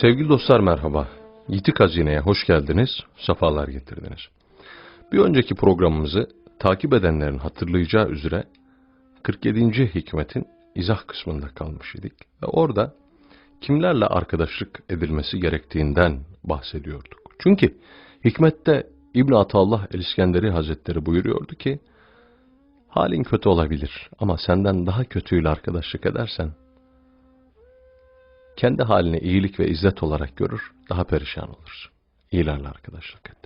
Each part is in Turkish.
Sevgili dostlar merhaba. Yitik Hazine'ye hoş geldiniz, sefalar getirdiniz. Bir önceki programımızı takip edenlerin hatırlayacağı üzere 47. hikmetin izah kısmında kalmış idik. Ve orada kimlerle arkadaşlık edilmesi gerektiğinden bahsediyorduk. Çünkü hikmette İbn Atallah el-İskenderi Hazretleri buyuruyordu ki, halin kötü olabilir ama senden daha kötüyle arkadaşlık edersen kendi halini iyilik ve izzet olarak görür, daha perişan olursun. İyilerle arkadaşlık et.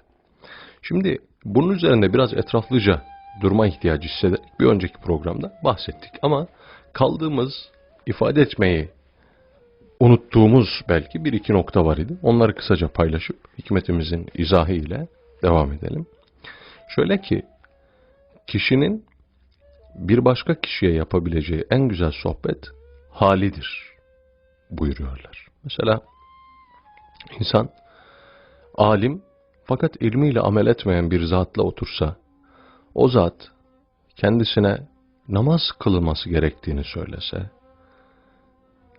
Şimdi bunun üzerinde biraz etraflıca durma ihtiyacı hissederek bir önceki programda bahsettik. Ama kaldığımız, ifade etmeyi unuttuğumuz belki bir iki nokta var idi. Onları kısaca paylaşıp hikmetimizin izahı ile devam edelim. Şöyle ki, kişinin bir başka kişiye yapabileceği en güzel sohbet halidir buyuruyorlar. Mesela insan alim fakat ilmiyle amel etmeyen bir zatla otursa o zat kendisine namaz kılınması gerektiğini söylese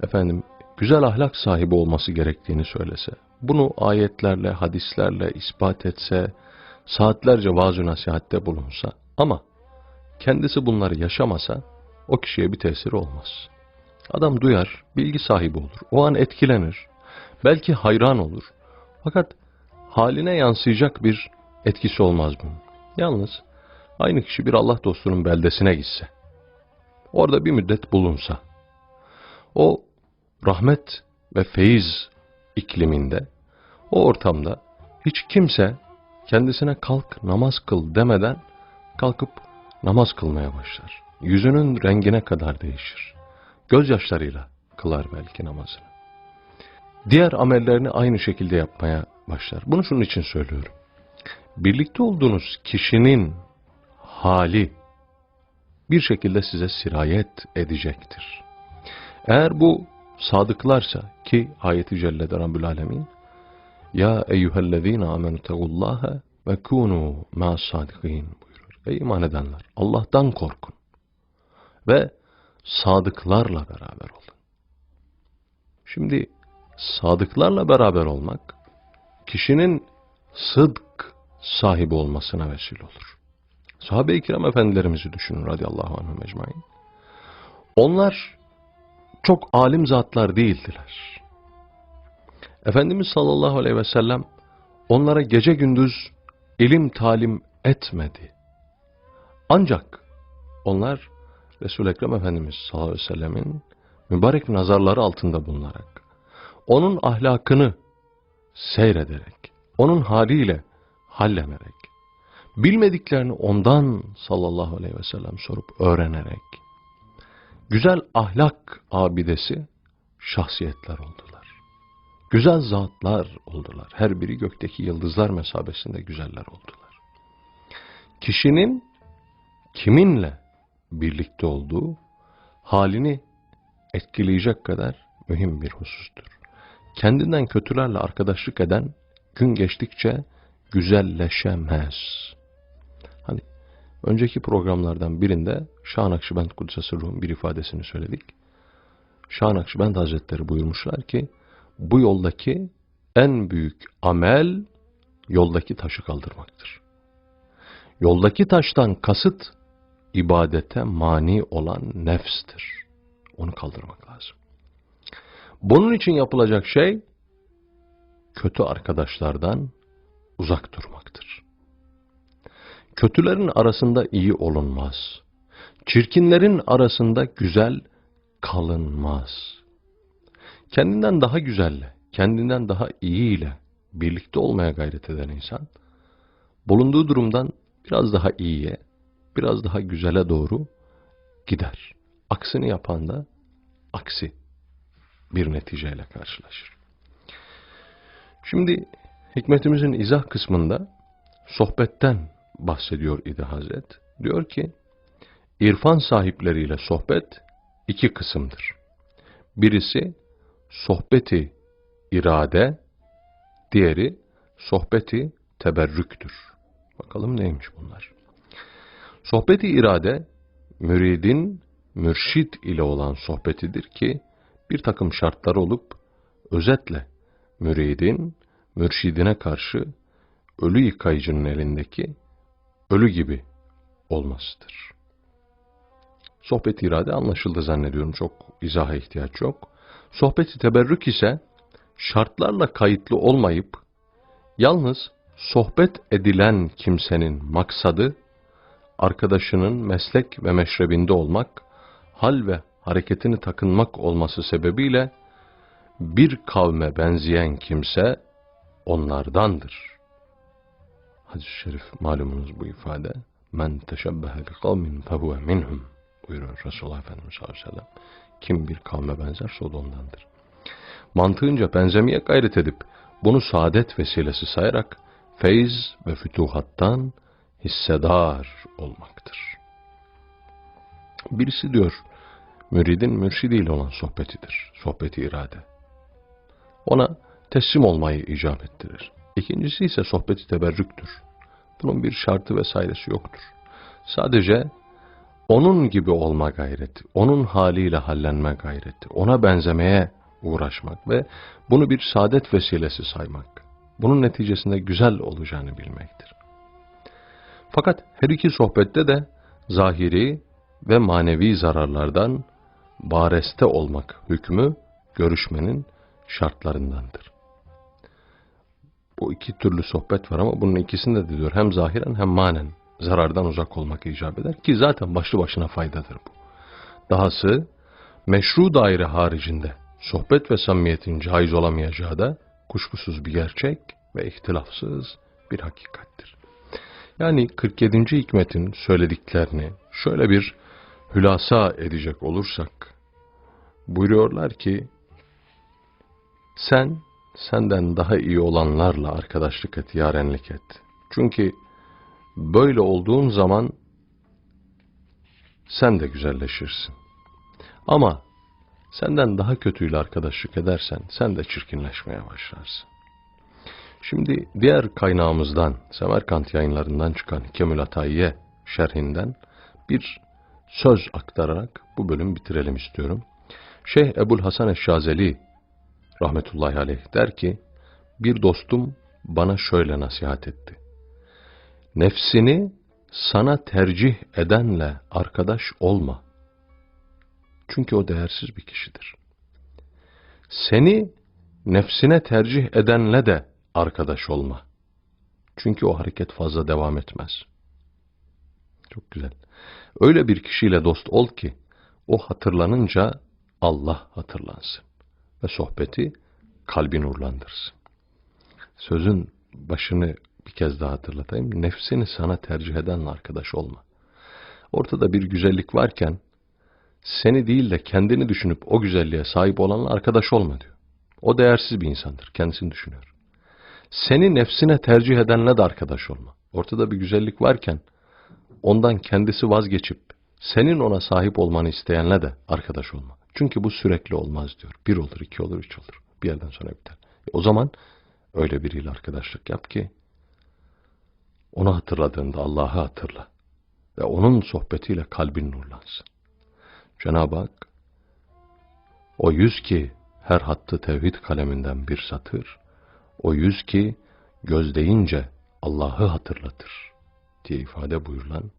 efendim güzel ahlak sahibi olması gerektiğini söylese bunu ayetlerle, hadislerle ispat etse, saatlerce vaaz-ı nasihatte bulunsa ama kendisi bunları yaşamasa o kişiye bir tesiri olmaz. Adam duyar, bilgi sahibi olur. O an etkilenir. Belki hayran olur. Fakat haline yansıyacak bir etkisi olmaz bunun. Yalnız aynı kişi bir Allah dostunun beldesine gitse, orada bir müddet bulunsa, o rahmet ve feyiz ikliminde, o ortamda hiç kimse kendisine kalk namaz kıl demeden kalkıp namaz kılmaya başlar. Yüzünün rengine kadar değişir gözyaşlarıyla kılar belki namazını. Diğer amellerini aynı şekilde yapmaya başlar. Bunu şunun için söylüyorum. Birlikte olduğunuz kişinin hali bir şekilde size sirayet edecektir. Eğer bu sadıklarsa ki ayeti cellede Rabbül Alemin Ya eyyühellezine amenü tegullaha ve kunu ma sadikin buyurur. Ey iman edenler Allah'tan korkun ve sadıklarla beraber olun. Şimdi sadıklarla beraber olmak kişinin sıdk sahibi olmasına vesile olur. Sahabe-i kiram efendilerimizi düşünün radıyallahu anhüm ecmain. Onlar çok alim zatlar değildiler. Efendimiz sallallahu aleyhi ve sellem onlara gece gündüz ilim talim etmedi. Ancak onlar Resul-i Ekrem Efendimiz sallallahu aleyhi ve sellemin mübarek nazarları altında bulunarak, onun ahlakını seyrederek, onun haliyle hallenerek, bilmediklerini ondan sallallahu aleyhi ve sellem sorup öğrenerek, güzel ahlak abidesi şahsiyetler oldular. Güzel zatlar oldular. Her biri gökteki yıldızlar mesabesinde güzeller oldular. Kişinin kiminle birlikte olduğu halini etkileyecek kadar mühim bir husustur. Kendinden kötülerle arkadaşlık eden gün geçtikçe güzelleşemez. Hani önceki programlardan birinde Şah Nakşibend Ruh'un bir ifadesini söyledik. Şah Nakşibend Hazretleri buyurmuşlar ki bu yoldaki en büyük amel yoldaki taşı kaldırmaktır. Yoldaki taştan kasıt ibadete mani olan nefstir. Onu kaldırmak lazım. Bunun için yapılacak şey kötü arkadaşlardan uzak durmaktır. Kötülerin arasında iyi olunmaz. Çirkinlerin arasında güzel kalınmaz. Kendinden daha güzelle, kendinden daha iyiyle birlikte olmaya gayret eden insan, bulunduğu durumdan biraz daha iyiye, biraz daha güzele doğru gider. Aksini yapan da aksi bir neticeyle karşılaşır. Şimdi hikmetimizin izah kısmında sohbetten bahsediyor İdi Hazret. Diyor ki, irfan sahipleriyle sohbet iki kısımdır. Birisi sohbeti irade, diğeri sohbeti teberrüktür. Bakalım neymiş bunlar? Sohbeti irade, müridin mürşit ile olan sohbetidir ki, bir takım şartlar olup, özetle müridin mürşidine karşı ölü yıkayıcının elindeki ölü gibi olmasıdır. Sohbet irade anlaşıldı zannediyorum. Çok izaha ihtiyaç yok. Sohbeti teberrük ise şartlarla kayıtlı olmayıp yalnız sohbet edilen kimsenin maksadı arkadaşının meslek ve meşrebinde olmak, hal ve hareketini takınmak olması sebebiyle bir kavme benzeyen kimse onlardandır. Hadis-i şerif malumunuz bu ifade. Men teşebbehe bi kavmin fehuve minhum buyuruyor Resulullah Efendimiz sallallahu aleyhi ve sellem. Kim bir kavme benzerse o da ondandır. Mantığınca benzemeye gayret edip bunu saadet vesilesi sayarak feyz ve fütuhattan hissedar olmaktır. Birisi diyor, müridin mürşidiyle olan sohbetidir, sohbeti irade. Ona teslim olmayı icap ettirir. İkincisi ise sohbeti teberrüktür. Bunun bir şartı vesairesi yoktur. Sadece onun gibi olma gayreti, onun haliyle hallenme gayreti, ona benzemeye uğraşmak ve bunu bir saadet vesilesi saymak. Bunun neticesinde güzel olacağını bilmektir. Fakat her iki sohbette de zahiri ve manevi zararlardan bareste olmak hükmü görüşmenin şartlarındandır. Bu iki türlü sohbet var ama bunun ikisinde de diyor hem zahiren hem manen zarardan uzak olmak icap eder ki zaten başlı başına faydadır bu. Dahası meşru daire haricinde sohbet ve samimiyetin caiz olamayacağı da kuşkusuz bir gerçek ve ihtilafsız bir hakikattir. Yani 47. hikmetin söylediklerini şöyle bir hülasa edecek olursak buyuruyorlar ki sen senden daha iyi olanlarla arkadaşlık et, yarenlik et. Çünkü böyle olduğun zaman sen de güzelleşirsin. Ama senden daha kötüyle arkadaşlık edersen sen de çirkinleşmeye başlarsın. Şimdi diğer kaynağımızdan, Semerkant yayınlarından çıkan Hikemül Atayiye şerhinden bir söz aktararak bu bölümü bitirelim istiyorum. Şeyh Ebul Hasan Eşşazeli rahmetullahi aleyh der ki, bir dostum bana şöyle nasihat etti. Nefsini sana tercih edenle arkadaş olma. Çünkü o değersiz bir kişidir. Seni nefsine tercih edenle de arkadaş olma. Çünkü o hareket fazla devam etmez. Çok güzel. Öyle bir kişiyle dost ol ki o hatırlanınca Allah hatırlansın ve sohbeti kalbin nurlandırsın. Sözün başını bir kez daha hatırlatayım. Nefsini sana tercih edenle arkadaş olma. Ortada bir güzellik varken seni değil de kendini düşünüp o güzelliğe sahip olanla arkadaş olma diyor. O değersiz bir insandır. Kendisini düşünüyor. Seni nefsine tercih edenle de arkadaş olma. Ortada bir güzellik varken ondan kendisi vazgeçip senin ona sahip olmanı isteyenle de arkadaş olma. Çünkü bu sürekli olmaz diyor. Bir olur, iki olur, üç olur. Bir yerden sonra biter. E o zaman öyle biriyle arkadaşlık yap ki onu hatırladığında Allah'ı hatırla. Ve onun sohbetiyle kalbin nurlansın. Cenab-ı Hak o yüz ki her hattı tevhid kaleminden bir satır, o yüz ki göz deyince Allah'ı hatırlatır diye ifade buyurulan